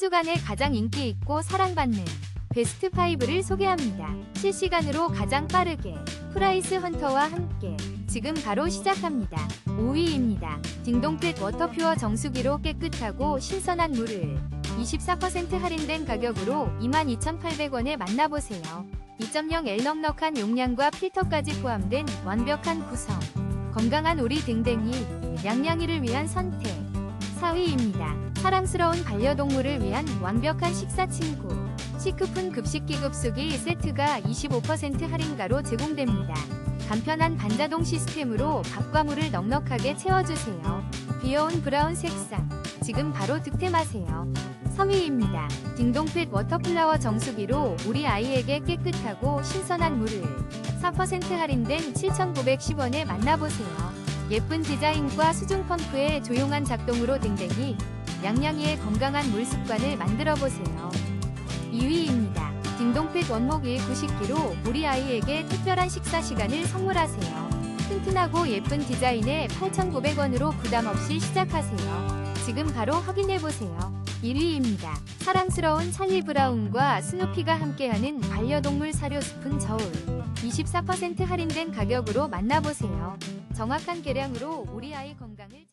주간에 가장 인기 있고 사랑받는 베스트 5를 소개합니다. 실시간으로 가장 빠르게 프라이스 헌터와 함께 지금 바로 시작합니다. 5위입니다. 딩동펫 워터퓨어 정수기로 깨끗하고 신선한 물을 24% 할인된 가격으로 22,800원에 만나보세요. 2.0L 넉넉한 용량과 필터까지 포함된 완벽한 구성. 건강한 오리 댕댕이, 양양이를 위한 선택. 4위입니다. 사랑스러운 반려동물을 위한 완벽한 식사 친구. 시크푼 급식 기 급수기 세트가 25% 할인가로 제공됩니다. 간편한 반자동 시스템으로 밥과 물을 넉넉하게 채워주세요. 귀여운 브라운 색상. 지금 바로 득템하세요. 3위입니다. 딩동펫 워터플라워 정수기로 우리 아이에게 깨끗하고 신선한 물을 4% 할인된 7,910원에 만나보세요. 예쁜 디자인과 수중 펌프의 조용한 작동으로 댕댕이 양양이의 건강한 물 습관을 만들어 보세요. 2위입니다. 딩동펫 원목 1 90기로 우리 아이에게 특별한 식사 시간을 선물하세요. 튼튼하고 예쁜 디자인에 8,900원으로 부담 없이 시작하세요. 지금 바로 확인해 보세요. 1위입니다. 사랑스러운 찰리 브라운과 스누피가 함께하는 반려동물 사료 스푼 저울. 24% 할인된 가격으로 만나보세요. 정확한 계량으로 우리 아이 건강을